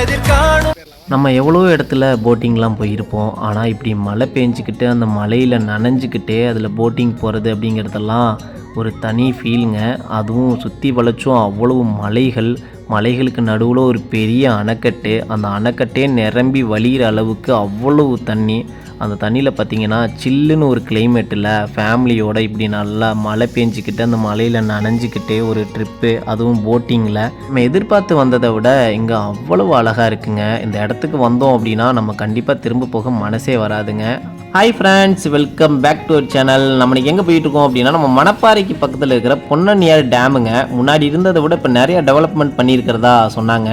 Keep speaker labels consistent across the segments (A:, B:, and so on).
A: எதிர்காணும்.
B: நம்ம எவ்வளோ இடத்துல போட்டிங்லாம் போயிருப்போம் ஆனால் இப்படி மழை பெஞ்சிக்கிட்டு அந்த மலையில் நனைஞ்சிக்கிட்டு அதில் போட்டிங் போகிறது அப்படிங்கிறதெல்லாம் ஒரு தனி ஃபீலுங்க அதுவும் சுற்றி வளைச்சும் அவ்வளவு மலைகள் மலைகளுக்கு நடுவில் ஒரு பெரிய அணைக்கட்டு அந்த அணைக்கட்டே நிரம்பி வழிகிற அளவுக்கு அவ்வளவு தண்ணி. அந்த தண்ணியில் பார்த்தீங்கன்னா சில்லுன்னு ஒரு கிளைமேட்டில் ஃபேமிலியோடு இப்படி நல்லா மழை பெஞ்சிக்கிட்டு அந்த மலையில் நனைஞ்சிக்கிட்டே ஒரு ட்ரிப்பு அதுவும் போட்டிங்கில் நம்ம எதிர்பார்த்து வந்ததை விட இங்கே அவ்வளவு அழகாக இருக்குங்க. இந்த இடத்துக்கு வந்தோம் அப்படின்னா நம்ம கண்டிப்பாக திரும்ப போக மனசே வராதுங்க. Hi friends welcome back to our channel நம்ம எங்கே போயிட்டு இருக்கோம் அப்படின்னா நம்ம மணப்பாறைக்கு பக்கத்தில் இருக்கிற பொன்னனியார் டேமுங்க. முன்னாடி இருந்ததை விட இப்போ நிறைய டெவலப்மெண்ட் பண்ணியிருக்கிறதா சொன்னாங்க.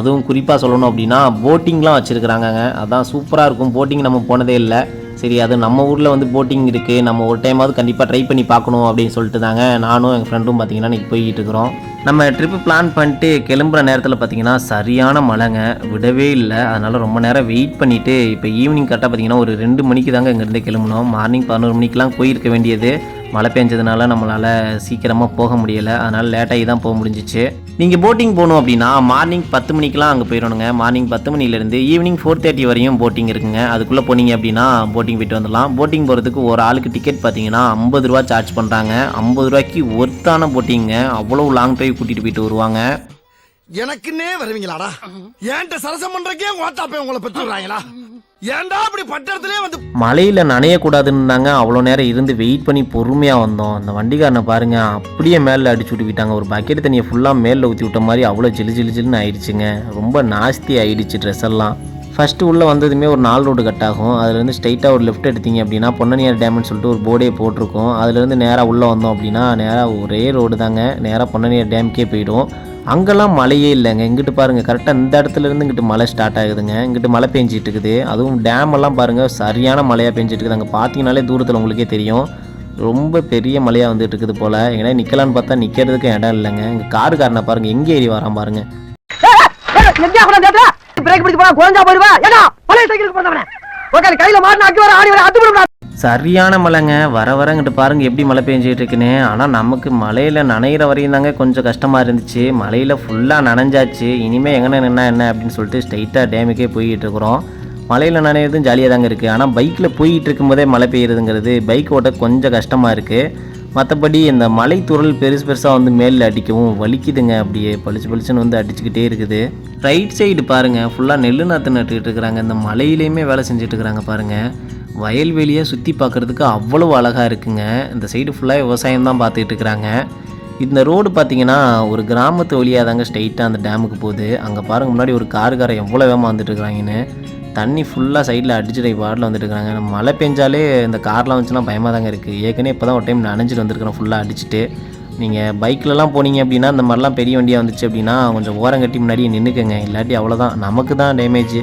B: அதுவும் குறிப்பாக சொல்லணும் அப்படின்னா போட்டிங்லாம் வச்சுருக்குறாங்கங்க. அதான் சூப்பராக இருக்கும். போட்டிங் நம்ம போனதே இல்லை. சரி அது நம்ம ஊரில் வந்து போட்டிங் இருக்குது நம்ம ஒரு டைமாவது கண்டிப்பாக ட்ரை பண்ணி பார்க்கணும் அப்படின்னு சொல்லிட்டு தாங்க நானும் எங்கள் ஃப்ரெண்டும் பார்த்தீங்கன்னா இன்றைக்கி போய்கிட்டு இருக்கிறோம். நம்ம ட்ரிப்பு பிளான் பண்ணிட்டு கிளம்புற நேரத்தில் பார்த்தீங்கன்னா சரியான மழைங்க. விடவே இல்லை. அதனால் ரொம்ப நேரம் வெயிட் பண்ணிவிட்டு இப்போ ஈவினிங் கரெக்டாக பார்த்தீங்கன்னா ஒரு ரெண்டு மணிக்கு தாங்க இங்கேருந்து கிளம்பணும் மார்னிங் பதினோரு மணிக்கெலாம் போயிருக்க வேண்டியது. மழை பெஞ்சதுனால நம்மளால் சீக்கிரமாக போக முடியலை. அதனால் லேட்டாகி தான் போக முடிஞ்சிச்சு. நீங்கள் போட்டிங் போகணும் அப்படின்னா மார்னிங் பத்து மணிக்கெலாம் அங்கே போயிடணுங்க. மார்னிங் பத்து மணிலேருந்து ஈவினிங் ஃபோர் தேர்ட்டி வரையும் போட்டிங் இருக்குங்க. அதுக்குள்ளே போனீங்க அப்படின்னா போட்டிங் போயிட்டு வந்துடலாம். போட்டிங் போகிறதுக்கு ஒரு ஆளுக்கு டிக்கெட் பார்த்தீங்கன்னா ஐம்பது ரூபா சார்ஜ் பண்ணுறாங்க ஐம்பது ரூபாய்க்கு ஒர்த்தான போட்டிங்க அவ்வளோ லாங் டிரைவ் கூட்டிகிட்டு போயிட்டு வருவாங்க.
C: எனக்குன்னே வருவீங்களாடா? ஏன்ட்ட சரசம் பண்றக்கே ஓட்டாப்பே உங்களை பெற்றுறாங்களா ஏன்டா அப்படி பட்டத்திலே வந்து
B: மழையில் நனையக்கூடாதுன்னு தாங்க அவ்வளோ நேரம் இருந்து வெயிட் பண்ணி பொறுமையாக வந்தோம். அந்த வண்டிக்காரனை பாருங்க அப்படியே மேலே அடிச்சு விட்டு விட்டாங்க ஒரு பக்கெட் தண்ணியை ஃபுல்லாக மேலே ஊற்றி விட்ட மாதிரி அவ்வளோ ஜிலு ஜிலு ஜிலுன்னு ஆயிடுச்சுங்க. ரொம்ப நாஸ்தி ஆயிடுச்சு ட்ரெஸ் எல்லாம். ஃபஸ்ட்டு உள்ளே வந்ததுமே ஒரு நாலு ரோடு கட் ஆகும். அதுலேருந்து ஸ்ட்ரைட்டாக ஒரு லெஃப்ட் எடுத்தீங்க அப்படின்னா பொன்னனியார் டேம்னு சொல்லிட்டு ஒரு போர்டே போட்டிருக்கோம். அதுலேருந்து நேராக உள்ளே வந்தோம் அப்படின்னா நேராக ஒரே ரோடு தாங்க. நேராக பொன்னனியார் டேம்க்கே போயிடும். அங்கெல்லாம் மழையே இல்லைங்க. இங்கிட்டு பாருங்கள் கரெக்டாக இந்த இடத்துல இருந்து இங்கிட்டு மழை ஸ்டார்ட் ஆகுதுங்க. இங்கிட்டு மழை பெஞ்சிட்டு இருக்குது அதுவும் டேம் எல்லாம் பாருங்கள் சரியான மழையாக பெஞ்சிட்டு இருக்குது அங்கே பார்த்தீங்கனாலே தூரத்தில் உங்களுக்கே தெரியும். ரொம்ப பெரிய மழையாக வந்துட்டு இருக்குது போல். ஏன்னா நிற்கலான்னு பார்த்தா நிற்கிறதுக்கு இடம் இல்லைங்க. இங்கே காருக்காரனை பாருங்கள் எங்கே ஏறி வரான் பாருங்கள்
D: பிரேக் பிடிச்சு போனா குறைஞ்சா போயிடுவா. ஏன்னா பழைய சைக்கிளுக்கு போனவனே. உட்காந்து கையில மாறினா அக்கி வர ஆடி வர அது
B: சரியான மழைங்க. வர வரங்கிட்டு பாருங்கள் எப்படி மழை பெஞ்சிகிட்டு இருக்குன்னு. ஆனால் நமக்கு மழையில் நனைகிற வரையும் தாங்க கொஞ்சம் கஷ்டமாக இருந்துச்சு. மழையில் ஃபுல்லாக நனைஞ்சாச்சு. இனிமேல் எங்கே நின்னா என்ன அப்படின்னு சொல்லிட்டு ஸ்ட்ரைட்டாக டேமுக்கே போய்கிட்டு இருக்கிறோம். மழையில் நனையிறதும் ஜாலியாக தாங்க இருக்குது ஆனால் பைக்கில் போயிட்டு இருக்கும்போதே மழை பெய்யுறதுங்கிறது பைக் ஓட்ட கொஞ்சம் கஷ்டமாக இருக்குது மற்றபடி இந்த மலை துறல் பெருசு பெருசாக வந்து மேலில் அடிக்கவும் வலிக்குதுங்க. அப்படியே பளிச்சு பளிச்சுன்னு வந்து அடிச்சுக்கிட்டே இருக்குது. ரைட் சைடு பாருங்கள் ஃபுல்லாக நெல் நாற்று நட்டுக்கிட்டு இருக்கிறாங்க. இந்த மலையிலையுமே வேலை செஞ்சுட்டு இருக்கிறாங்க பாருங்கள் வயல்வெளியை சுற்றி பார்க்குறதுக்கு அவ்வளோ அழகாக இருக்குங்க. இந்த சைடு ஃபுல்லாக விவசாயம் தான் பார்த்துட்டு இருக்கிறாங்க. இந்த ரோடு பார்த்தீங்கன்னா ஒரு கிராமத்து வழியாக தாங்க ஸ்ட்ரைட்டாக அந்த டேமுக்கு போகுது. அங்கே பாருங்க முன்னாடி ஒரு காருக்காரன் எவ்வளோ வேகமாக வந்துட்டுருக்குறாங்கன்னு தண்ணி ஃபுல்லாக சைடில் அடிச்சுட்டு பாட்டில் வந்துட்டுருக்காங்க நம்ம மழை பெஞ்சாலே இந்த கார்லாம் வந்துச்சுன்னா பயமாக தாங்க இருக்குது ஏற்கனவே இப்போ தான் ஒரு டைம் நனைஞ்சிட்டு வந்திருக்கிறோம் ஃபுல்லாக அடிச்சுட்டு. நீங்கள் பைக்லலாம் போனீங்க அப்படின்னா இந்த மாதிரிலாம் பெரிய வண்டியாக வந்துச்சு அப்படின்னா கொஞ்சம் ஓரம் கட்டி முன்னாடியே நின்றுக்கங்க இல்லாட்டி அவ்வளோதான் நமக்கு தான் டேமேஜ்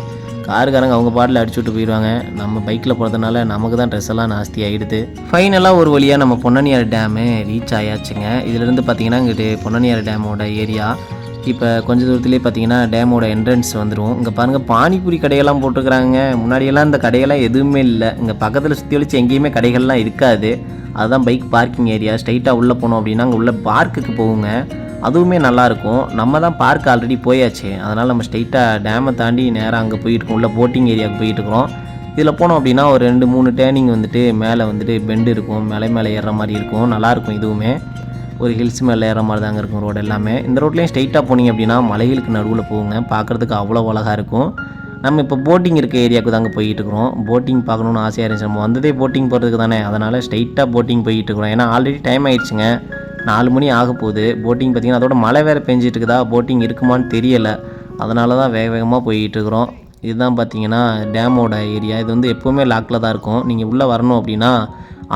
B: காருக்காரங்க அவங்க பாட்டில் அடிச்சு விட்டு போயிடுவாங்க நம்ம பைக்கில் போகிறதுனால நமக்கு தான் ட்ரெஸ் எல்லாம் நாஸ்தி ஆகிடுது ஃபைனலாக ஒரு வழியாக நம்ம பொன்னனியார் டேமு ரீச் ஆயாச்சுங்க. இதுலேருந்து பார்த்தீங்கன்னா இங்கிட்டு பொன்னனியார் டேமோட ஏரியா இப்போ கொஞ்ச தூரத்துலேயே பார்த்தீங்கன்னா டேமோட என்ட்ரன்ஸ் வந்துடும் இங்கே பாருங்கள் பானிபூரி கடையெல்லாம் போட்டிருக்கிறாங்க. முன்னாடியெல்லாம் இந்த கடையெல்லாம் எதுவுமே இல்லை. இங்கே பக்கத்தில் சுற்றி வலிச்சு எங்கேயுமே கடைகள்லாம் இருக்காது. அதுதான் பைக் பார்க்கிங் ஏரியா ஸ்ட்ரைட்டாக உள்ளே போனோம் அப்படின்னா அங்கே உள்ள பார்க்குக்கு போகுங்க. அதுவுமே நல்லாயிருக்கும். நம்ம தான் பார்க் ஆல்ரெடி போயாச்சு. அதனால் நம்ம ஸ்ட்ரைட்டாக டேமை தாண்டி நேராக அங்கே போயிட்டுருக்கோம். உள்ள போட்டிங் ஏரியாவுக்கு போயிட்டுருக்குறோம். இதில் போனோம் அப்படின்னா ஒரு ரெண்டு மூணு டேர்னிங் வந்துட்டு மேலே வந்துட்டு பெண்டு இருக்கும். மலை மேலே ஏறுற மாதிரி இருக்கும். நல்லாயிருக்கும் இதுவுமே. ஒரு ஹில்ஸ் மேலே ஏற மாதிரி தாங்க இருக்கும் ரோடு எல்லாமே. இந்த ரோட்லேயும் ஸ்ட்ரைட்டாக போனீங்க அப்படின்னா மலைகளுக்கு நடுவில் போகுங்க. பார்க்குறதுக்கு அவ்வளோ அழகாக இருக்கும். நம்ம இப்போ போட்டிங் இருக்க ஏரியாவுக்கு தாங்க போயிட்டு இருக்கிறோம் போட்டிங் பார்க்கணுன்னு ஆசையாக இருந்துச்சு. நம்ம வந்ததே போட்டிங் போகிறதுக்கு தானே. அதனால் ஸ்ட்ரைட்டாக போட்டிங் போயிட்டுருக்குறோம். ஏன்னா ஆல்ரெடி டைம் ஆயிடுச்சுங்க. நாலு மணி ஆக போகுது. போட்டிங் பார்த்தீங்கன்னா அதோட மழை வேறு பெஞ்சிட்டு இருக்குதா போட்டிங் இருக்குமான்னு தெரியலை. அதனால தான் வேக வேகமாக போயிட்டுருக்குறோம். இதுதான் பார்த்தீங்கன்னா டேமோட ஏரியா இது வந்து எப்போவுமே லாக்கில் தான் இருக்கும். நீங்கள் உள்ளே வரணும் அப்படின்னா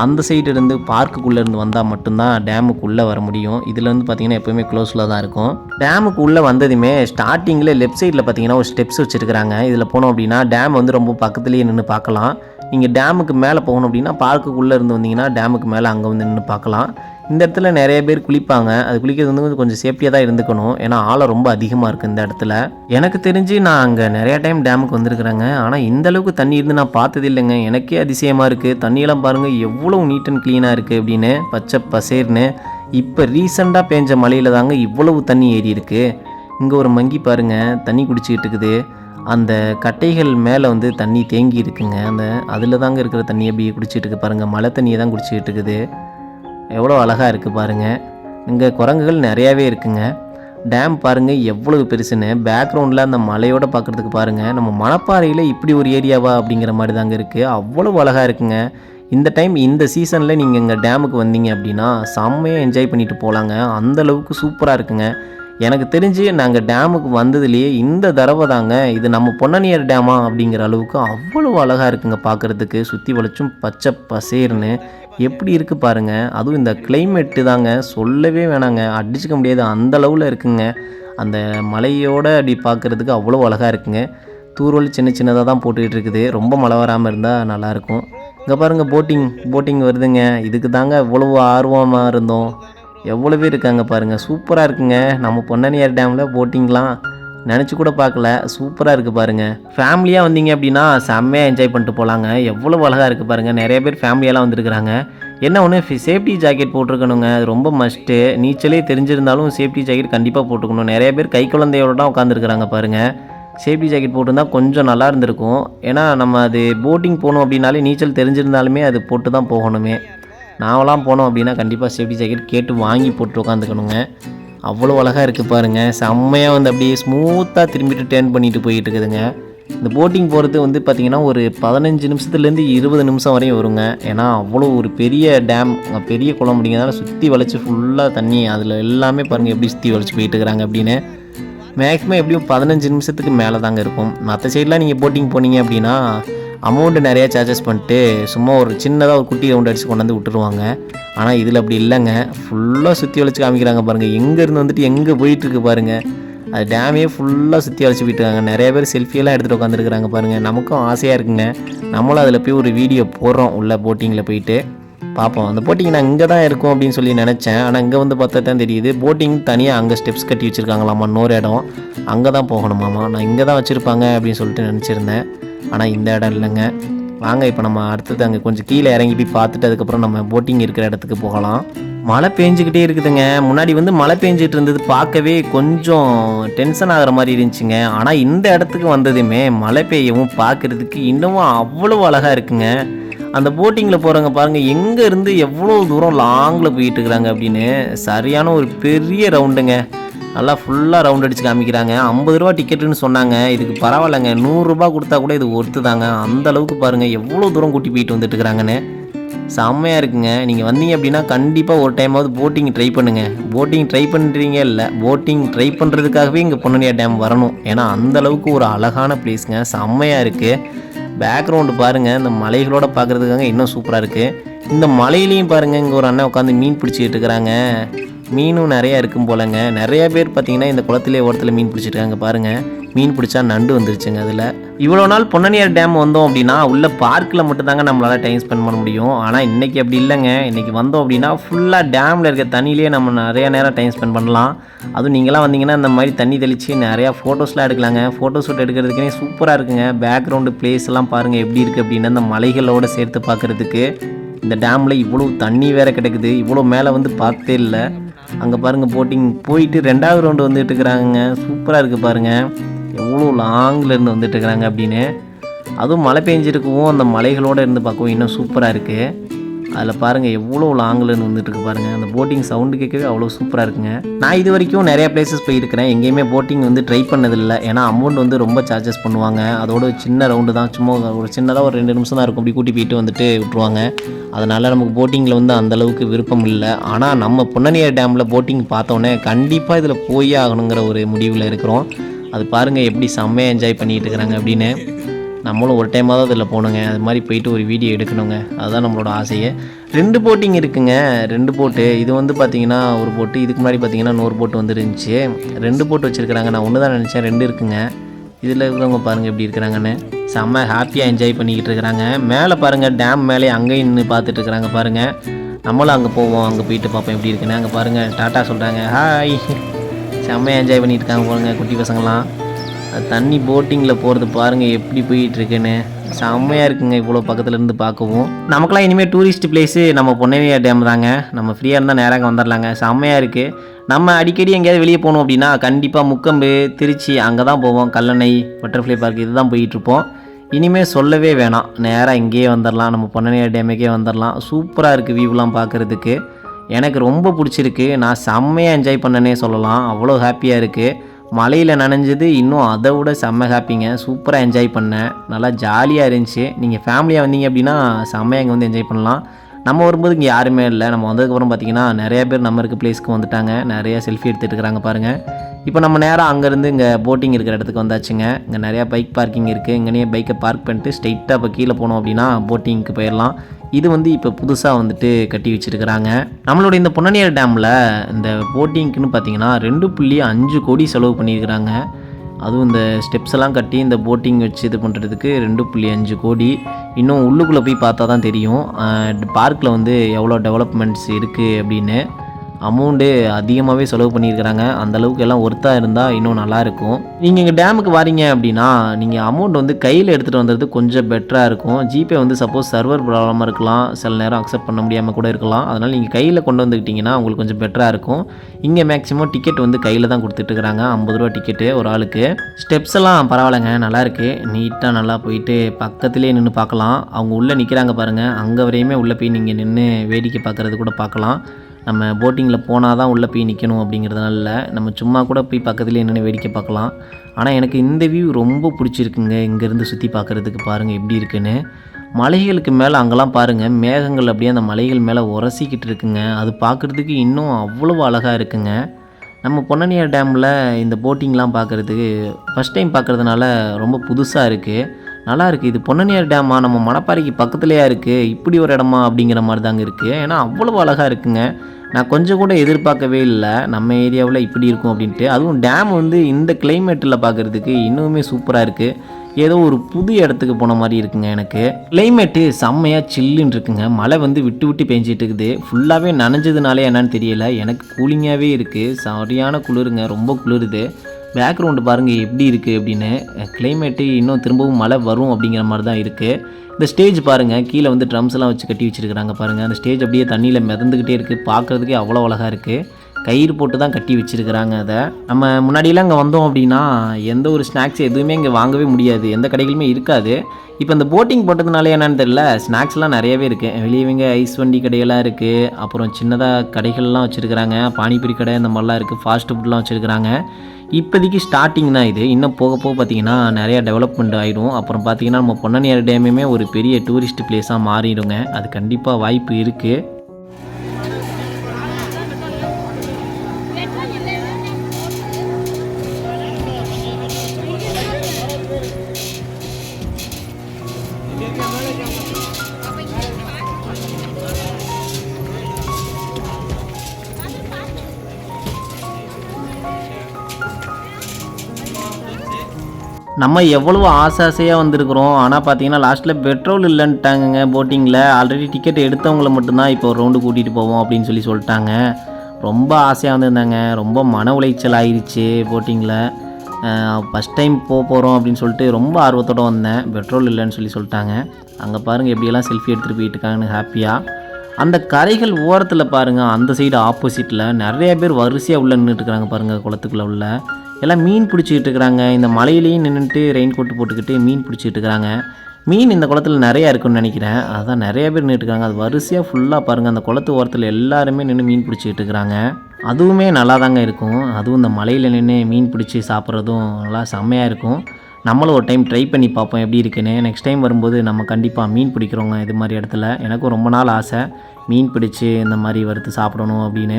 B: அந்த சைடு இருந்து பார்க்குக்குள்ளே இருந்து வந்தால் மட்டும்தான் டேமுக்குள்ளே வர முடியும். இதில் வந்து பார்த்தீங்கன்னா எப்போவுமே க்ளோஸில் தான் இருக்கும். டேமுக்கு உள்ளே வந்ததுமே ஸ்டார்டிங்கில் லெஃப்ட் சைடில் பார்த்தீங்கன்னா ஒரு ஸ்டெப்ஸ் வச்சுருக்கிறாங்க. இதில் போனோம் அப்படின்னா டேம் வந்து ரொம்ப பக்கத்துலேயே நின்று பார்க்கலாம். நீங்கள் டேமுக்கு மேலே போகணும் அப்படின்னா பார்க்குக்குள்ளே இருந்து வந்தீங்கன்னா டேமுக்கு மேலே அங்கே வந்து நின்று பார்க்கலாம். இந்த இடத்துல நிறைய பேர் குளிப்பாங்க. அது குளிக்கிறது வந்து கொஞ்சம் சேஃப்டியாக தான் இருந்துக்கணும். ஏன்னா ஆழம் ரொம்ப அதிகமாக இருக்குது இந்த இடத்துல. எனக்கு தெரிஞ்சு நான் அங்கே நிறைய டைம் டேமுக்கு வந்திருக்கிறேங்க. ஆனால் இந்த அளவுக்கு தண்ணி இருந்து நான் பார்த்தது இல்லைங்க. எனக்கே அதிசயமாக இருக்குது தண்ணியெல்லாம் பாருங்கள் எவ்வளோ நீட் அண்ட் க்ளீனாக இருக்குது அப்படின்னு. பச்சை பசேர்னு. இப்போ ரீசெண்டாக பேஞ்ச மழையில் தாங்க இவ்வளவு தண்ணி ஏறி இருக்குது இங்கே ஒரு மங்கி பாருங்கள் தண்ணி குடிச்சிக்கிட்டு இருக்குது. அந்த கட்டைகள் மேலே வந்து தண்ணி தேங்கி இருக்குங்க. அந்த அதில் தாங்க இருக்கிற தண்ணியை அப்படியே குடிச்சிட்டு இருக்கு பாருங்கள் மழை தண்ணியை தான் குடிச்சிக்கிட்டு இருக்குது. எவ்வளோ அழகாக இருக்குது பாருங்கள் இங்கே குரங்குகள் நிறையாவே இருக்குங்க. டேம் பாருங்கள் எவ்வளவு பெருசுன்னு. பேக்ரவுண்டில் அந்த மலையோட பார்க்குறதுக்கு பாருங்கள் நம்ம மணப்பாறையில் இப்படி ஒரு ஏரியாவா அப்படிங்கிற மாதிரி தாங்க இருக்குது அவ்வளவு அழகாக இருக்குங்க. இந்த டைம் இந்த சீசனில் நீங்கள் இங்கே டேமுக்கு வந்தீங்க அப்படின்னா செம்மையாக என்ஜாய் பண்ணிட்டு போகலாங்க அந்த அளவுக்கு சூப்பராக இருக்குங்க. எனக்கு தெரிஞ்சு நாங்கள் டேமுக்கு வந்ததுலேயே இந்த தடவை தாங்க இது நம்ம பொன்னனியர் டேமா அப்படிங்கிற அளவுக்கு அவ்வளோ அழகாக இருக்குங்க பார்க்குறதுக்கு சுற்றி வளைச்சும் பச்சை பசேர்னு. எப்படி இருக்குது பாருங்கள் அதுவும் இந்த கிளைமேட்டு தாங்க. சொல்லவே வேணாங்க. அடிச்சுக்க முடியாது. அந்த அளவில் இருக்குங்க. அந்த மலையோட அப்படி பார்க்குறதுக்கு அவ்வளோ அழகாக இருக்குங்க. தூர்வல் சின்ன சின்னதாக தான் போட்டுக்கிட்டு இருக்குது. ரொம்ப மழை வராமல் இருந்தால் நல்லாயிருக்கும் இங்கே பாருங்கள் போட்டிங் போட்டிங் வருதுங்க. இதுக்கு தாங்க இவ்வளோ ஆர்வமாக இருந்தோம். எவ்வளோ பேர் இருக்காங்க பாருங்கள் சூப்பராக இருக்குங்க. நம்ம பொன்னனியார் டேமில் போட்டிங்லாம் நினச்சி கூட பார்க்கல. சூப்பராக இருக்குது பாருங்கள் ஃபேமிலியாக வந்தீங்க அப்படின்னா செம்மையாக என்ஜாய் பண்ணிட்டு போகலாங்க எவ்வளோ அழகாக இருக்குது பாருங்கள் நிறைய பேர் ஃபேமிலியெல்லாம் வந்திருக்கிறாங்க. என்ன ஒன்று சேஃப்டி ஜாக்கெட் போட்டிருக்கணுங்க. அது ரொம்ப மஸ்ட்டு நீச்சலே தெரிஞ்சிருந்தாலும் சேஃப்டி ஜாக்கெட் கண்டிப்பாக போட்டுக்கணும். நிறைய பேர் கை குழந்தையோட தான் உட்காந்துருக்குறாங்க பாருங்கள் சேஃப்டி ஜாக்கெட் போட்டிருந்தா கொஞ்சம் நல்லா இருந்திருக்கும். ஏன்னா நம்ம அது போட்டிங் போகணும் அப்படின்னாலே நீச்சல் தெரிஞ்சிருந்தாலுமே அது போட்டு தான் போகணுமே. நாமெல்லாம் போனோம் அப்படின்னா கண்டிப்பாக சேஃப்டி ஜாக்கெட் கேட்டு வாங்கி போட்டு உட்காந்துக்கணுங்க அவ்வளோ அழகாக இருக்குது பாருங்கள் செம்மையாக வந்து அப்படியே ஸ்மூத்தாக திரும்பிட்டு டேர்ன் பண்ணிட்டு போயிட்டு இருக்குதுங்க. இந்த போட்டிங் போகிறது வந்து பார்த்திங்கன்னா ஒரு பதினஞ்சு நிமிஷத்துலேருந்து இருபது நிமிஷம் வரையும் வருங்க. ஏன்னா அவ்வளோ ஒரு பெரிய டேம் பெரிய குளம் அப்படிங்கிறதால சுற்றி வளைச்சி ஃபுல்லாக தண்ணி அதில் எல்லாமே பாருங்கள் எப்படி சுற்றி வளைச்சி போயிட்டு இருக்கிறாங்க அப்படின்னு. மேக்ஸிமம் எப்படியும் பதினஞ்சு நிமிஷத்துக்கு மேலே தாங்க இருக்கும் மற்ற சைட்லாம் நீங்கள் போட்டிங் போனீங்க அப்படின்னா அமௌண்ட்டு நிறையா சார்ஜஸ் பண்ணிட்டு சும்மா ஒரு சின்னதாக ஒரு குட்டி ரவுண்ட் அடித்து கொண்டு வந்து விட்டுருவாங்க. ஆனால் இதில் அப்படி இல்லைங்க. ஃபுல்லாக சுற்றி வளைச்சு காமிக்கிறாங்க பாருங்கள் எங்கேருந்து வந்துட்டு எங்கே போயிட்டுருக்கு பாருங்கள் அது டேமே ஃபுல்லாக சுற்றி வளைச்சி போயிட்டுருக்காங்க. நிறைய பேர் செல்ஃபியெல்லாம் எடுத்துகிட்டு உட்காந்துருக்குறாங்க பாருங்கள் நமக்கும் ஆசையாக இருக்குங்க. நம்மளும் அதில் போய் ஒரு வீடியோ போடுறோம். உள்ளே போட்டிங்கில் போயிட்டு பார்ப்போம். அந்த போட்டிங் நான் இங்கே தான் இருக்கும் அப்படின்னு சொல்லி நினச்சேன். ஆனால் இங்கே வந்து பார்த்தா தான் தெரியுது. போட்டிங் தனியாக அங்கே ஸ்டெப்ஸ் கட்டி வச்சுருக்காங்களாம்மா இன்னொரு இடம். அங்கே தான் போகணுமாம்மா நான் இங்கே தான் வச்சுருப்பாங்க அப்படின்னு சொல்லிட்டு நினச்சிருந்தேன். ஆனால் இந்த இடம் இல்லைங்க. வாங்க இப்போ நம்ம அடுத்தது அங்கே கொஞ்சம் கீழே இறங்கி போய் பார்த்துட்டு அதுக்கப்புறம் நம்ம போட்டிங் இருக்கிற இடத்துக்கு போகலாம். மழை பெஞ்சிக்கிட்டே இருக்குதுங்க. முன்னாடி வந்து மழை பெஞ்சிட்டு இருந்தது பார்க்கவே கொஞ்சம் டென்ஷன் ஆகிற மாதிரி இருந்துச்சுங்க. ஆனால் இந்த இடத்துக்கு வந்ததுமே மழை பெய்யவும் பார்க்குறதுக்கு இன்னமும் அவ்வளோ அழகாக இருக்குங்க. அந்த போட்டிங்கில் போகிறவங்க பாருங்கள் எங்கேருந்து எவ்வளோ தூரம் லாங்கில் போயிட்டு இருக்கிறாங்க அப்படின்னு. சரியான ஒரு பெரிய ரவுண்டுங்க நல்லா ஃபுல்லாக ரவுண்ட் அடித்து காமிக்கிறாங்க. ஐம்பது ரூபா டிக்கெட்டுன்னு சொன்னாங்க. இதுக்கு பரவாயில்லைங்க. நூறுரூபா கொடுத்தா கூட இது ஒர்த்து தாங்க. அந்த அளவுக்கு பாருங்கள் எவ்வளோ தூரம் கூட்டி போயிட்டு வந்துட்டு இருக்கிறாங்கன்னு செம்மையாக இருக்குங்க. நீங்கள் வந்தீங்க அப்படின்னா கண்டிப்பாக ஒரு டைமாவது போட்டிங் ட்ரை பண்ணுங்கள் போட்டிங் ட்ரை பண்ணுறீங்க இல்லை போட்டிங் ட்ரை பண்ணுறதுக்காகவே இங்கே பொன்னனியா டேம் வரணும். ஏன்னா அந்த அளவுக்கு ஒரு அழகான பிளேஸுங்க செம்மையாக இருக்குது பேக்ரவுண்டு பாருங்கள் இந்த மலைகளோட பார்க்குறதுக்காக இன்னும் சூப்பராக இருக்குது இந்த மலையிலையும் பாருங்கள் இங்கே ஒரு அண்ணன் உட்காந்து மீன் பிடிச்சிட்டு இருக்கிறாங்க. மீனும் நிறையா இருக்கும் போலங்க. நிறைய பேர் பார்த்தீங்கன்னா இந்த குளத்திலே ஓரத்தில் மீன் பிடிச்சிருக்காங்க பாருங்கள் மீன் பிடிச்சா நண்டு வந்துருச்சுங்க அதில். இவ்வளோ நாள் பொன்னனியார் டேம் வந்தோம் அப்படின்னா உள்ள பார்க்கில் மட்டும்தாங்க நம்மளால் டைம் ஸ்பெண்ட் பண்ண முடியும். ஆனால் இன்றைக்கி அப்படி இல்லைங்க. இன்றைக்கி வந்தோம் அப்படின்னா ஃபுல்லாக டேமில் இருக்க தண்ணியிலே நம்ம நிறைய நேரம் டைம் ஸ்பெண்ட் பண்ணலாம். அதுவும் நீங்களாம் வந்தீங்கன்னா இந்த மாதிரி தண்ணி தெளித்து நிறையா ஃபோட்டோஸ்லாம் எடுக்கலாங்க. ஃபோட்டோ ஷூட் எடுக்கிறதுக்குனே சூப்பராக இருக்குங்க. பேக்ரவுண்டு பிளேஸ் எல்லாம் பாருங்கள் எப்படி இருக்குது அப்படின்னு. அந்த மலைகளோடு சேர்த்து பார்க்குறதுக்கு இந்த டேமில் இவ்வளோ தண்ணி வேறு கிடக்குது. இவ்வளோ மேலே வந்து பார்த்தே இல்லை. அங்கே பாருங்கள் போட்டிங் போயிட்டு ரெண்டாவது ரவுண்டு வந்துட்டு இருக்கிறாங்க சூப்பராக இருக்குது பாருங்கள் எவ்வளோ லாங்கில் இருந்து வந்துட்டு இருக்கிறாங்க அப்படின்னு. அதுவும் மழை பெஞ்சிருக்கவும் அந்த மலைகளோடு இருந்து பார்க்கவும் இன்னும் சூப்பராக இருக்குது அதில் பாருங்கள் எவ்வளோ லாங்கில் வந்துட்டுருக்கு பாருங்கள் அந்த போட்டிங் சவுண்டு கேட்கவே அவ்வளோ சூப்பராக இருக்குங்க. நான் இது வரைக்கும் நிறைய பிளேசஸ் போயிருக்கிறேன். எங்கேயுமே போட்டிங் வந்து ட்ரை பண்ணதில்லை. ஏன்னா அமௌண்ட் வந்து ரொம்ப சார்ஜஸ் பண்ணுவாங்க. அதோட சின்ன ரவுண்டு தான். சும்மா ஒரு சின்னதாக ஒரு ரெண்டு நிமிஷம் தான் இருக்கும். அப்படி கூட்டி போயிட்டு வந்துட்டு விட்டுருவாங்க. அதனால் நமக்கு போட்டிங்கில் வந்து அந்த அளவுக்கு விருப்பம் இல்லை. ஆனால் நம்ம பொன்னணியார் டேமில் போட்டிங் பார்த்தோன்னே கண்டிப்பாக இதில் போயே ஆகணுங்கிற ஒரு முடிவில் இருக்கிறோம். அது பாருங்கள் எப்படி செம்மையாக என்ஜாய் பண்ணிகிட்டு இருக்கிறாங்க அப்படின்னு. நம்மளும் ஒரு டைமாக தான் அதில் போகணுங்க அது மாதிரி போயிட்டு ஒரு வீடியோ எடுக்கணுங்க. அதுதான் நம்மளோட ஆசையே. ரெண்டு போட்டிங் இருக்குங்க. ரெண்டு போட்டு இது வந்து பார்த்தீங்கன்னா ஒரு போட்டு இதுக்கு முன்னாடி பார்த்தீங்கன்னா நூறு போட்டு வந்துருந்துச்சு. ரெண்டு போட்டு வச்சுருக்கிறாங்க. நான் ஒன்று தான் நினச்சேன். ரெண்டு இருக்குங்க. இதில் இருக்கிறவங்க பாருங்கள் எப்படி இருக்கிறாங்கன்னு. செம்ம ஹாப்பியாக என்ஜாய் பண்ணிக்கிட்டு இருக்கிறாங்க. மேலே பாருங்கள் டேம் மேலே அங்கேயும் நின்று பார்த்துட்டு இருக்கிறாங்க பாருங்கள் நம்மளும் அங்கே போவோம். அங்கே போயிட்டு பார்ப்போம் எப்படி இருக்குன்னு. அங்கே பாருங்கள் டாட்டா சொல்கிறாங்க ஹாய் செம்மையாக என்ஜாய் பண்ணிட்டு இருக்காங்க பாருங்கள் குட்டி பசங்களாம் தண்ணி போட்டிங்கில் போகிறது பாருங்கள் எப்படி போயிட்டுருக்குன்னு. செம்மையாக இருக்குங்க இவ்வளோ பக்கத்துலேருந்து பார்க்கவும். நமக்குலாம் இனிமேல் டூரிஸ்ட் பிளேஸு நம்ம பொன்னேரியா டேம் தாங்க. நம்ம ஃப்ரீயாக இருந்தால் நேராக வந்துடலாங்க செம்மையாக இருக்குது நம்ம அடிக்கடி எங்கேயாவது வெளியே போகணும் அப்படின்னா கண்டிப்பாக முக்கம்பு திருச்சி அங்கே தான் போவோம். கல்லணை பட்டர்ஃப்ளை பார்க் இது தான் போயிட்டுருப்போம். இனிமேல் சொல்லவே வேணாம். நேராக இங்கேயே வந்துடலாம் நம்ம பொன்னணியார் டேமுக்கே வந்துடலாம் சூப்பராக இருக்குது வியூலாம் பார்க்குறதுக்கு. எனக்கு ரொம்ப பிடிச்சிருக்கு. நான் செம்மையாக என்ஜாய் பண்ணனே சொல்லலாம். அவ்வளோ ஹாப்பியாக இருக்குது மலையில் நனைஞ்சது இன்னும் அதை விட செம்ம ஹாப்பிங்க. சூப்பராக என்ஜாய் பண்ணேன். நல்லா ஜாலியாக இருந்துச்சு. நீங்கள் ஃபேமிலியாக வந்தீங்க அப்படின்னா செம்மையாக இங்கே வந்து என்ஜாய் பண்ணலாம். நம்ம வரும்போது இங்கே யாருமே இல்லை. நம்ம வந்ததுக்கப்புறம் பார்த்தீங்கன்னா நிறைய பேர் நம்ம இருக்க பிளேஸ்க்கு வந்துட்டாங்க. நிறைய செல்ஃபி எடுத்துகிட்டு இருக்கிறாங்க பாருங்கள் இப்போ நம்ம நேராக அங்கேருந்து இங்கே போட்டிங் இருக்கிற இடத்துக்கு வந்தாச்சுங்க. இங்கே நிறையா பைக் பார்க்கிங் இருக்குது இங்கேயே பைக்கை பார்க் பண்ணிட்டு ஸ்ட்ரைட்டாக இப்போ கீழே போனோம் அப்படின்னா போட்டிங்க்கு போயிடலாம். இது வந்து இப்போ புதுசாக வந்துட்டு கட்டி வச்சுருக்கிறாங்க. நம்மளோட இந்த பொன்னணியார் டேமில் இந்த போட்டிங்க்குன்னு பார்த்தீங்கன்னா ரெண்டு புள்ளி அஞ்சு கோடி செலவு பண்ணியிருக்கிறாங்க. அதுவும் இந்த ஸ்டெப்ஸ் எல்லாம் கட்டி இந்த போட்டிங் வச்சு இது பண்ணுறதுக்கு ரெண்டு புள்ளி அஞ்சு கோடி. இன்னும் உள்ளுக்குள்ளே போய் பார்த்தா தான் தெரியும் பார்க்கில் வந்து எவ்வளோ டெவலப்மெண்ட்ஸ் இருக்குது அப்படின்னு. அமௌண்ட்டு அதிகமாகவே செலவு பண்ணியிருக்கிறாங்க. அந்தளவுக்கு எல்லாம் ஒர்த்தாக இருந்தால் இன்னும் நல்லாயிருக்கும் நீங்கள் இங்கே டேமுக்கு வரீங்க அப்படின்னா நீங்கள் அமௌண்ட் வந்து கையில் எடுத்துகிட்டு வந்தது கொஞ்சம் பெட்டராக இருக்கும். ஜிபே வந்து சப்போஸ் சர்வர் ப்ராப்ளமாக இருக்கலாம். சில நேரம் அக்செப்ட் பண்ண முடியாமல் கூட இருக்கலாம். அதனால் நீங்கள் கையில் கொண்டு வந்துக்கிட்டிங்கன்னா உங்களுக்கு கொஞ்சம் பெட்டராக இருக்கும். இங்கே மேக்ஸிமம் டிக்கெட் வந்து கையில் தான் கொடுத்துட்ருக்குறாங்க ஐம்பது ரூபா டிக்கெட்டு ஒரு ஆளுக்கு. ஸ்டெப்ஸ் எல்லாம் பரவாயில்லைங்க நல்லாயிருக்கு நீட்டாக நல்லா போயிட்டு பக்கத்துலேயே நின்று பார்க்கலாம். அவங்க உள்ளே நிற்கிறாங்க பாருங்கள் அங்கே வரையுமே உள்ளே போய் நீங்கள் நின்று வேடிக்கை பார்க்குறது கூட பார்க்கலாம். நம்ம போட்டிங்கில் போனால் தான் உள்ளே போய் நிற்கணும் அப்படிங்கிறதுனால இல்லை. நம்ம சும்மா கூட போய் பக்கத்துலேயே என்னென்ன வேடிக்கை பார்க்கலாம். ஆனால் எனக்கு இந்த வியூ ரொம்ப பிடிச்சிருக்குங்க இங்கேருந்து சுற்றி பார்க்குறதுக்கு பாருங்கள் எப்படி இருக்குன்னு. மலைகளுக்கு மேலே அங்கெல்லாம் பாருங்கள் மேகங்கள் அப்படியே அந்த மலைகள் மேலே உரசிக்கிட்டு இருக்குங்க. அது பார்க்குறதுக்கு இன்னும் அவ்வளோ அழகாக இருக்குங்க. நம்ம பொன்னனியார் டேமில் இந்த போட்டிங்லாம் பார்க்குறதுக்கு ஃபஸ்ட் டைம் பார்க்குறதுனால ரொம்ப புதுசாக இருக்குது நல்லா இருக்குது இது பொன்னனியார் டேமா நம்ம மணப்பாறைக்கு பக்கத்துலேயா இருக்குது இப்படி ஒரு இடமா அப்படிங்கிற மாதிரி தாங்க இருக்குது ஏன்னா அவ்வளோ அழகாக இருக்குங்க. நான் கொஞ்சம் கூட எதிர்பார்க்கவே இல்லை. நம்ம ஏரியாவில் இப்படி இருக்கும் அப்படின்ட்டு. அதுவும் டேம் வந்து இந்த கிளைமேட்டில் பார்க்குறதுக்கு இன்னுமே சூப்பராக இருக்குது ஏதோ ஒரு புது இடத்துக்கு போன மாதிரி இருக்குங்க எனக்கு. கிளைமேட்டு செம்மையாக சில்லுன்னு இருக்குங்க. மழை வந்து விட்டு விட்டு பெஞ்சிட்டு இருக்குது. ஃபுல்லாகவே நனைஞ்சதுனாலே என்னன்னு தெரியல. எனக்கு கூலிங்காகவே இருக்குது சரியான குளிருங்க. ரொம்ப குளிருது. பேக்ரவுண்டு பாருங்கள் எப்படி இருக்குது அப்படின்னு. கிளைமேட்டு இன்னும் திரும்பவும் மழை வரும் அப்படிங்கிற மாதிரி தான் இருக்குது இந்த ஸ்டேஜ் பாருங்கள் கீழே வந்து ட்ரம்ஸ்லாம் வச்சு கட்டி வச்சிருக்கிறாங்க பாருங்கள் அந்த ஸ்டேஜ் அப்படியே தண்ணியில் மிதந்துக்கிட்டே இருக்குது பார்க்குறதுக்கே அவ்வளோ அழகாக இருக்குது கயிறு போட்டு தான் கட்டி வச்சிருக்கிறாங்க அதை. நம்ம முன்னாடியெல்லாம் இங்கே வந்தோம் அப்படின்னா எந்த ஒரு ஸ்நாக்ஸ் எதுவுமே இங்கே வாங்கவே முடியாது. எந்த கடைகளுமே இருக்காது. இப்போ இந்த போட்டிங் போட்டதுனால என்னன்னு தெரியல ஸ்நாக்ஸ்லாம் நிறையவே இருக்குது வெளியவங்க ஐஸ் வண்டி கடையெல்லாம் இருக்குது அப்புறம் சின்னதாக கடைகள்லாம் வச்சுருக்கிறாங்க. பானிபூரி கடை இந்த மாதிரிலாம் இருக்குது ஃபாஸ்ட் ஃபுட்லாம் வச்சுருக்கிறாங்க. இப்போதைக்கு ஸ்டார்டிங் தான் இது. இன்னும் போக போக பார்த்தீங்கன்னா நிறையா டெவலப்மெண்ட் ஆகிடும் அப்புறம் பார்த்தீங்கன்னா நம்ம பொன்னனியார் டேமுமே ஒரு பெரிய டூரிஸ்ட் பிளேஸாக மாறிடுங்க. அது கண்டிப்பாக வாய்ப்பு இருக்குது நம்ம எவ்வளவோ ஆசை ஆசையாக வந்திருக்கிறோம். ஆனால் பார்த்தீங்கன்னா லாஸ்ட்டில் பெட்ரோல் இல்லைன்ட்டாங்கங்க போட்டிங்கில் ஆல்ரெடி டிக்கெட் எடுத்தவங்கள மட்டும்தான் இப்போ ரவுண்டு கூட்டிகிட்டு போவோம் அப்படின்னு சொல்லி சொல்லிட்டாங்க. ரொம்ப ஆசையாக வந்திருந்தாங்க. ரொம்ப மன உளைச்சல் ஆயிடுச்சு போட்டிங்கில் ஃபஸ்ட் டைம் போக போகிறோம் அப்படின்னு சொல்லிட்டு ரொம்ப ஆர்வத்தோடு வந்தேன். பெட்ரோல் இல்லைன்னு சொல்லி சொல்லிட்டாங்க. அங்கே பாருங்கள் எப்படியெல்லாம் செல்ஃபி எடுத்துகிட்டு போயிட்டு இருக்காங்கன்னு ஹாப்பியாக அந்த கரைகள் ஓரத்தில் பாருங்கள் அந்த சைடு ஆப்போசிட்டில் நிறைய பேர் வரிசையாக உள்ளே நின்றுட்டுருக்காங்க பாருங்கள் குளத்துக்குள்ளே உள்ள. எல்லாம் மீன் பிடிச்சிக்கிட்டு இருக்கிறாங்க இந்த மலையிலையும் நின்றுட்டு ரெயின் கோட் போட்டுக்கிட்டு மீன் பிடிச்சிக்கிட்டு இருக்கிறாங்க மீன் இந்த குளத்துல நிறையா இருக்குன்னு நினைக்கிறேன். அதான் நிறைய பேர் நின்றுட்டு அது வரிசையாக ஃபுல்லாக பாருங்கள் அந்த குளத்து ஓரத்தில் எல்லாருமே நின்று மீன் பிடிச்சிக்கிட்டு இருக்கிறாங்க அதுவுமே நல்லா தாங்க இருக்கும். அதுவும் இந்த மலையில் நின்று மீன் பிடிச்சி சாப்பிட்றதும் நல்லா செம்மையாக இருக்கும். நம்மளும் ஒரு டைம் ட்ரை பண்ணி பார்ப்போம் எப்படி இருக்குன்னு. நெக்ஸ்ட் டைம் வரும்போது நம்ம கண்டிப்பாக மீன் பிடிக்கிறோங்க இது மாதிரி இடத்துல. எனக்கும் ரொம்ப நாள் ஆசை. மீன் பிடிச்சி இந்த மாதிரி வறுத்து சாப்பிடணும் அப்படின்னு.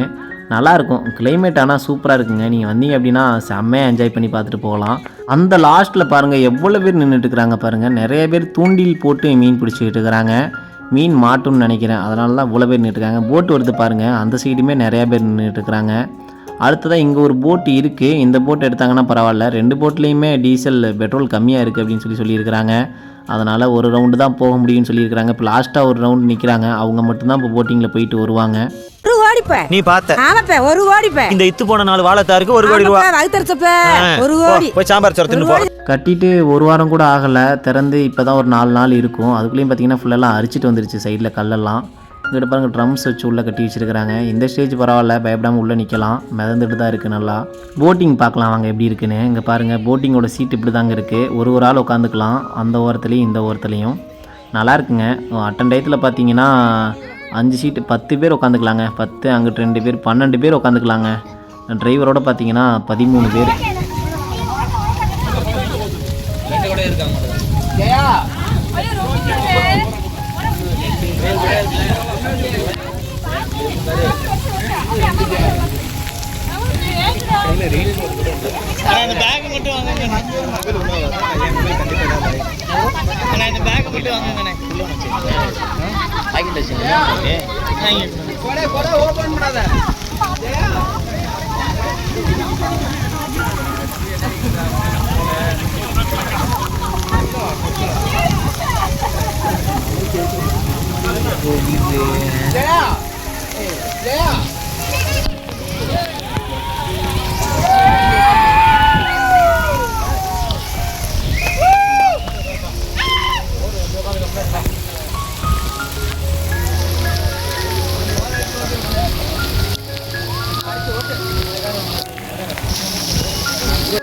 B: நல்லாயிருக்கும் கிளைமேட் ஆனால் சூப்பராக இருக்குங்க. நீங்கள் வந்தீங்க அப்படின்னா செம்மையாக என்ஜாய் பண்ணி பார்த்துட்டு போகலாம். அந்த லாஸ்ட்டில் பாருங்கள் எவ்வளோ பேர் நின்றுட்டு இருக்கிறாங்க பாருங்கள் நிறைய பேர் தூண்டில் போட்டு மீன் பிடிச்சிக்கிட்டு இருக்கிறாங்க. மீன் மாட்டும்னு நினைக்கிறேன். அதனால தான் இவ்வளோ பேர் நின்றுட்டுருக்காங்க போட்டு வருது பாருங்கள் அந்த சைடுமே நிறையா பேர் நின்றுட்டுருக்குறாங்க அடுத்ததாக இங்கே ஒரு போட் இருக்குது இந்த போட் எடுத்தாங்கன்னா பரவாயில்ல. ரெண்டு போட்லேயுமே டீசல் பெட்ரோல் கம்மியாக இருக்குது அப்படின்னு சொல்லி சொல்லியிருக்கிறாங்க. அதனால் ஒரு ரவுண்டு தான் போக முடியும்னு சொல்லியிருக்கிறாங்க. இப்போ லாஸ்ட்டாக ஒரு ரவுண்டு நிற்கிறாங்க அவங்க மட்டும்தான் இப்போ போட்டிங்கில் போயிட்டு வருவாங்க.
A: நீ பார்த்த.
E: ஆமாப்ப ஒரு கோடிப்ப
A: இந்த இத்து போன நாலு வாழைத்தாருக்கு ஒரு கோடி ரூபா.
E: ஒரு கோடி.
A: போய் சாம்பார் சோறு தின்னு போ.
B: கட்டிட்டு ஒரு வாரம் கூட ஆகலை. திறந்து இப்போ தான் ஒரு நாலு நாள் இருக்கும். அதுக்குள்ளேயும் பார்த்தீங்கன்னா ஃபுல்லெல்லாம் அரிச்சிட்டு வந்துருச்சு. சைடில் கல்லெல்லாம். இங்கிட்ட பாருங்கள் ட்ரம்ஸ் வச்சு உள்ளே கட்டி வச்சிருக்கிறாங்க. இந்த ஸ்டேஜ் பரவாயில்ல பயப்படாமல் உள்ளே நிற்கலாம் மிதந்துட்டு தான் இருக்குது நல்லா. போட்டிங் பார்க்கலாம் வாங்க எப்படி இருக்குன்னு. இங்கே பாருங்கள் போட்டிங்கோட சீட் இப்படி தாங்க இருக்குது ஒரு ஒரு ஆள் உட்காந்துக்கலாம். அந்த ஓரத்துலேயும் இந்த ஓரத்துலேயும். நல்லா இருக்குங்க. அட்டன் டயத்தில் பார்த்தீங்கன்னா அஞ்சு சீட்டு பத்து பேர் உட்காந்துக்கலாங்க. பத்து அங்கிட்டு ரெண்டு பேர் பன்னெண்டு பேர் உட்காந்துக்கலாங்க. டிரைவரோட பார்த்தீங்கன்னா பதிமூணு பேர்.
F: அந்த பேக் மட்டும் வாங்குங்க அண்ணா இந்த பேக் மட்டும் வாங்குங்கண்ணே பாக்கெட் வச்சுங்க ஓபன் பண்ணாத Thank you.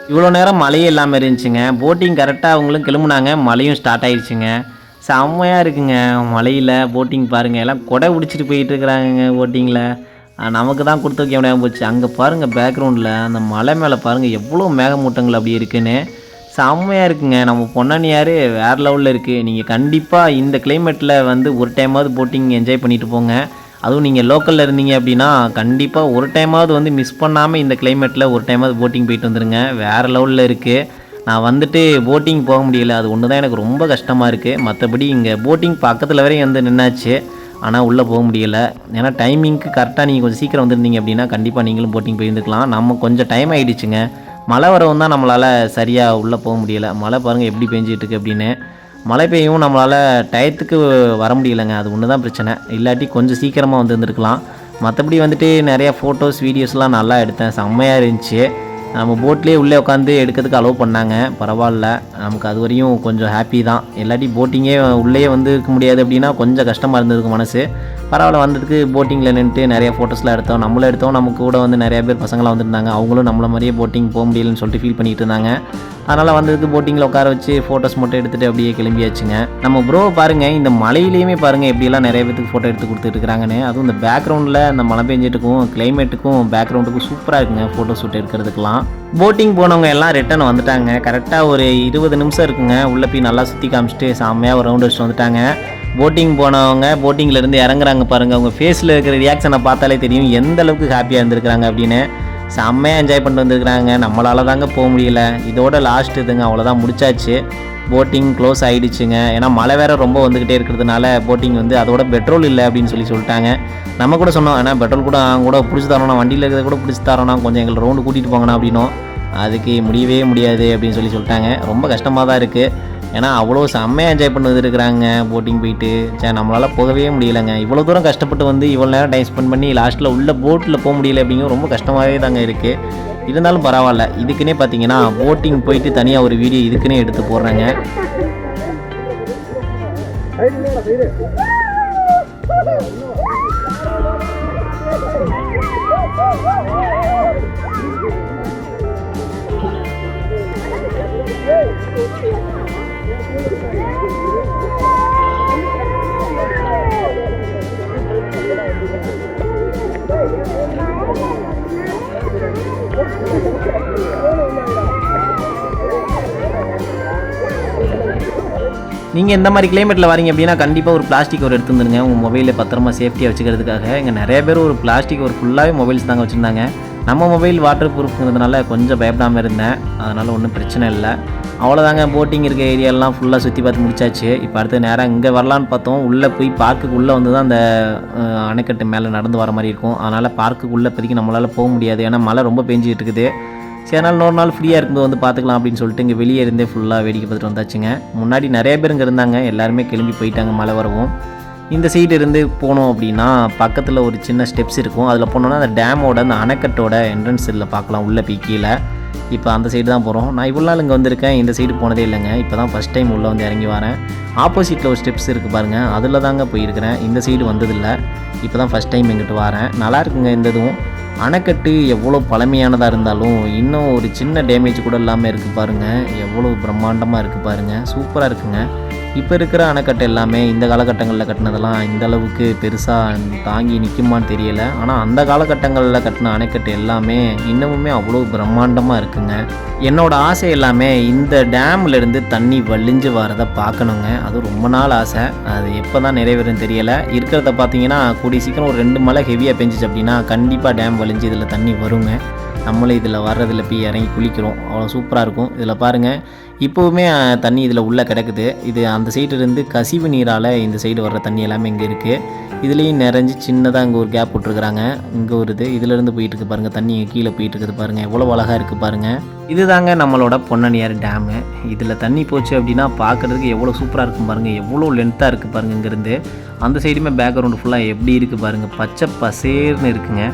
B: இவ்வளோ நேரம் மழையே இல்லாமல் இருந்துச்சுங்க. போட்டிங் கரெக்டாக அவங்களும் கிளம்புனாங்க. மழையும் ஸ்டார்ட் ஆயிடுச்சுங்க செம்மையாக இருக்குங்க. மலையில் போட்டிங் பாருங்கள் எல்லாம் கொடை பிடிச்சிட்டு போயிட்டு இருக்கிறாங்க போட்டிங்கில் நமக்கு தான் கொடுத்து வைக்க முடியாமல் போச்சு. அங்கே பாருங்கள் பேக்ரவுண்டில் அந்த மலை மேலே பாருங்கள் எவ்வளோ மேகமூட்டங்கள் அப்படி இருக்குன்னு. செம்மையாக இருக்குங்க. நம்ம பொன்னானியார் வேறு லெவலில் இருக்குது நீங்கள் கண்டிப்பாக இந்த கிளைமேட்டில் வந்து ஒரு டைமாவது போட்டிங் என்ஜாய் பண்ணிட்டு போங்க. அதுவும் நீங்கள் லோக்கலில் இருந்தீங்க அப்படின்னா கண்டிப்பாக ஒரு டைமாவது வந்து மிஸ் பண்ணாமல் இந்த கிளைமேட்டில் ஒரு டைமாவது போட்டிங் போயிட்டு வந்துருங்க. வேறு லெவலில் இருக்குது நான் வந்துட்டு போட்டிங் போக முடியல. அது ஒன்று தான் எனக்கு ரொம்ப கஷ்டமாக இருக்குது மற்றபடி இங்கே போட்டிங் பக்கத்தில் வரையும் வந்து நின்னாச்சு. ஆனால் உள்ளே போக முடியல. ஏன்னா டைமிங்க்கு கரெக்டாக நீங்கள் கொஞ்சம் சீக்கிரம் வந்திருந்தீங்க அப்படின்னா கண்டிப்பாக நீங்களும் போட்டிங் போயிருந்துக்கலாம் நம்ம கொஞ்சம் டைம் ஆகிடுச்சுங்க மழை வரவும் தான் நம்மளால் சரியாக உள்ளே போக முடியல. மழை பாருங்கள் எப்படி பெஞ்சிட்டுருக்கு அப்படின்னு. மழை பெய்யும் நம்மளால் டயத்துக்கு வர முடியலைங்க. அது ஒன்று தான் பிரச்சனை. இல்லாட்டி கொஞ்சம் சீக்கிரமாக வந்துருந்துருக்கலாம். மற்றபடி வந்துட்டு நிறையா ஃபோட்டோஸ் வீடியோஸ்லாம் நல்லா எடுத்தேன். செம்மையாக இருந்துச்சு. நம்ம போட்லேயே உள்ளே உட்காந்து எடுக்கிறதுக்கு அலோவ் பண்ணாங்க. பரவாயில்ல. நமக்கு அது வரையும் கொஞ்சம் ஹாப்பி தான். இல்லாட்டி போட்டிங்கே உள்ளே வந்து இருக்க முடியாது அப்படின்னா கொஞ்சம் கஷ்டமாக இருந்ததுக்கு மனசு. பரவாயில்ல வந்ததுக்கு போட்டிங்கில் நின்றுட்டு நிறைய ஃபோட்டோஸ்லாம் எடுத்தோம். நம்மளும் எடுத்தோம். நமக்கு கூட வந்து நிறைய பேர் பசங்களாம் வந்திருந்தாங்க. அவங்களும் நம்மள மாதிரியே போட்டிங் போக முடியலன்னு சொல்லிட்டு ஃபீல் பண்ணிகிட்டு இருந்தாங்க. அதனால் வந்ததுக்கு போட்டிங்கில் உட்கார வச்சு ஃபோட்டோஸ் மட்டும் எடுத்துகிட்டு அப்படியே கிளம்பியாச்சுங்க. நம்ம ப்ரோ பாருங்கள் இந்த மலையிலையுமே பாருங்கள் எப்படியெல்லாம் நிறைய பேத்துக்கு ஃபோட்டோ எடுத்து கொடுத்துட்டு இருக்காங்கன்னு. அதுவும் இந்த பேக்ரவுண்டில் அந்த மழை பெஞ்சிட்டுக்கும் கிளைமேட்டுக்கும் பேக்ரவுண்டுக்கும் சூப்பராக இருக்குங்க ஃபோட்டோ ஷூட் எடுக்கிறதுக்கெலாம் போட்டிங் போனவங்க எல்லாம் ரிட்டர்ன் வந்துட்டாங்க. கரெக்டாக ஒரு இருபது நிமிஷம் இருக்குங்க. உள்ளே போய் நல்லா சுற்றி காமிச்சிட்டு செம்மையாக ஒரு ரவுண்ட் வச்சுட்டு வந்துட்டாங்க. போட்டிங் போனவங்க போட்டிங்கில் இருந்து இறங்குறாங்க பாருங்கள் அவங்க ஃபேஸில் இருக்கிற ரியாக்ஷனை பார்த்தாலே தெரியும் எந்த அளவுக்கு ஹாப்பியாக இருந்திருக்கிறாங்க அப்படின்னு. செம்மையாக என்ஜாய் பண்ணிட்டு வந்துருக்குறாங்க. நம்மளால் தாங்க போக முடியல. இதோட லாஸ்ட் இதுங்க அவ்வளோதான் முடிச்சாச்சு. போட்டிங் க்ளோஸ் ஆகிடுச்சுங்க ஏன்னா மழை வேற ரொம்ப வந்துக்கிட்டே இருக்கிறதுனால போட்டிங் வந்து அதோட பெட்ரோல் இல்லை அப்படின்னு சொல்லி சொல்லிட்டாங்க. நம்ம கூட சொன்னோம் ஏன்னா பெட்ரோல் கூட அவங்க கூட பிடிச்சி தரோம் வண்டியில் இருக்கிறத கூட பிடிச்சி தரோம்னா கொஞ்சம் எங்களை ரவுண்டு கூட்டிகிட்டு போங்கண்ணா அப்படின்னும். அதுக்கு முடியவே முடியாது அப்படின்னு சொல்லி சொல்லிட்டாங்க. ரொம்ப கஷ்டமாக தான் இருக்குது ஏன்னா அவ்வளோ செம்மையாக என்ஜாய் பண்ணி வந்துருக்குறாங்க போட்டிங் போயிட்டு. சே நம்மளால் போகவே முடியலைங்க. இவ்வளோ தூரம் கஷ்டப்பட்டு வந்து இவ்வளோ நேரம் டைம் ஸ்பெண்ட் பண்ணி லாஸ்ட்டில் உள்ள போட்டில் போக முடியல அப்படிங்கிறது ரொம்ப கஷ்டமாகவே தாங்க இருக்குது இருந்தாலும் பரவாயில்ல. இதுக்குன்னே பார்த்தீங்கன்னா போட்டிங் போயிட்டு தனியாக ஒரு வீடியோ இதுக்குன்னே எடுத்து போடுறாங்க. நீங்கள் இந்த மாதிரி கிளைமேட்டில் வரீங்க அப்படின்னா கண்டிப்பாக ஒரு பிளாஸ்டிக் ஒரு எடுத்துருந்துருங்க உங்கள் மொபைலில் பத்திரமா சேஃப்டியாக வச்சுக்கிறதுக்காக. இங்கே நிறைய பேர் ஒரு பிளாஸ்டிக் ஒரு ஃபுல்லாகவே மொபைல்ஸ் தாங்க வச்சுருந்தாங்க. நம்ம மொபைல் வாட்டர் ப்ரூஃப்ங்கிறதுனால கொஞ்சம் பயப்படாமல் இருந்தேன். அதனால் ஒன்றும் பிரச்சனை இல்லை. அவ்வளோதாங்க போட்டிங் இருக்க ஏரியாலாம் ஃபுல்லாக சுற்றி பார்த்து முடிச்சாச்சு. இப்போ அடுத்து நேராக இங்கே வரலான்னு பார்த்தோம். உள்ளே போய் பார்க்குக்கு உள்ளே வந்து தான் அந்த அணைக்கட்டு மேலே நடந்து வர மாதிரி இருக்கும். அதனால் பார்க்குக்குள்ளே பதிக்கி இப்போதைக்கு நம்மளால் போக முடியாது. ஏன்னா மழை ரொம்ப பெஞ்சிட்டு இருக்குது. சரி அதனால் நூறு நாள் ஃப்ரீயாக இருக்கும்போது வந்து பார்த்துக்கலாம் அப்படின்னு சொல்லிட்டு இங்கே வெளியே இருந்தே ஃபுல்லாக வேடிக்கை பார்த்துட்டு வந்தாச்சுங்க. முன்னாடி நிறைய பேர் இங்கே இருந்தாங்க. எல்லாருமே கிளம்பி போயிட்டாங்க மழை வரவும். இந்த சைடு இருந்து போனோம் அப்படின்னா பக்கத்தில் ஒரு சின்ன ஸ்டெப்ஸ் இருக்கும். அதில் போனோன்னா அந்த டேமோட அந்த அணைக்கட்டோட என்ட்ரன்ஸ் இதில் பார்க்கலாம். உள்ளே போய் கீழே. இப்போ அந்த சைடு தான் போகிறோம் நான் இவ்வளோ நாள் இங்கே வந்திருக்கேன். இந்த சைடு போனதே இல்லைங்க. இப்போ தான் ஃபஸ்ட் டைம் உள்ளே வந்து இறங்கி வரேன். ஆப்போசிட்டில் ஒரு ஸ்டெப்ஸ் இருக்குது பாருங்கள் அதில் தாங்க போயிருக்கிறேன். இந்த சைடு வந்ததில்லை. இப்போ தான் ஃபஸ்ட் டைம் இங்கிட்டு வரேன். நல்லா இருக்குங்க இந்த இதுவும். அணைக்கட்டு எவ்வளோ பழமையானதாக இருந்தாலும் இன்னும் ஒரு சின்ன டேமேஜ் கூட இல்லாமல் இருக்குது பாருங்கள் எவ்வளோ பிரம்மாண்டமாக இருக்குது பாருங்கள் சூப்பராக இருக்குங்க. இப்போ இருக்கிற அணைக்கட்டு எல்லாமே இந்த காலகட்டங்களில் கட்டினதெல்லாம் இந்த அளவுக்கு பெருசாக தாங்கி நிற்குமான்னு தெரியலை. ஆனால் அந்த காலகட்டங்களில் கட்டின அணைக்கட்டு எல்லாமே இன்னமுமே அவ்வளோ பிரம்மாண்டமாக இருக்குங்க. என்னோட ஆசை எல்லாமே இந்த டேம்லேருந்து தண்ணி வழிஞ்சு வரதை பார்க்கணுங்க. அது ரொம்ப நாள் ஆசை. அது எப்போ தான் நிறைவேறும் தெரியலை. இருக்கிறத பார்த்தீங்கன்னா கூடிய சீக்கிரம் ஒரு ரெண்டு மழை ஹெவியாக பெஞ்சிச்சு அப்படின்னா கண்டிப்பாக டேம் வழிஞ்சு இதில் தண்ணி வருங்க. நம்மளும் இதில் வர்றதில் போய் இறங்கி குளிக்கிறோம். அவ்வளோ சூப்பராக இருக்கும். இதில் பாருங்கள் இப்போவுமே தண்ணி இதில் உள்ளே கிடக்குது. இது அந்த சைடு இருந்து கசிவு நீரால் இந்த சைடு வர்ற தண்ணி எல்லாமே இங்கே இருக்குது இதுலேயும் நிறைஞ்சு சின்னதாக இங்கே ஒரு கேப் விட்ருக்குறாங்க இங்கே ஒரு இது இதுலேருந்து போயிட்டு இருக்கு பாருங்கள் தண்ணி கீழே போயிட்டு இருக்குது பாருங்கள் எவ்வளோ அழகாக இருக்குது பாருங்கள் இதுதாங்க நம்மளோட பொன்னணியார் டேமு இதில் தண்ணி போச்சு அப்படின்னா பார்க்குறதுக்கு எவ்வளோ சூப்பராக இருக்கும் பாருங்கள் எவ்வளோ லென்த்தாக இருக்குது பாருங்கள் இங்கேருந்து. அந்த சைடுமே பேக்ரவுண்டு ஃபுல்லாக எப்படி இருக்குது பாருங்கள் பச்சை பசேர்னு இருக்குங்க.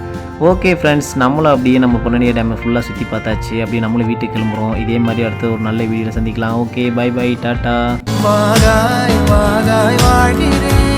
B: ஓகே ஃப்ரெண்ட்ஸ் நம்மளும் அப்படியே நம்ம பொன்னணியார் டேமை ஃபுல்லாக சுற்றி பார்த்தாச்சு. அப்படியே நம்மளும் வீட்டுக்கு கிளம்புறோம். இதே மாதிரி அடுத்து ஒரு நல்ல வீடியோ சந்திக்கலாம் ஓகே பை பை டாட்டா
G: வாகாய் வாகாய் வாழ்கிறேன்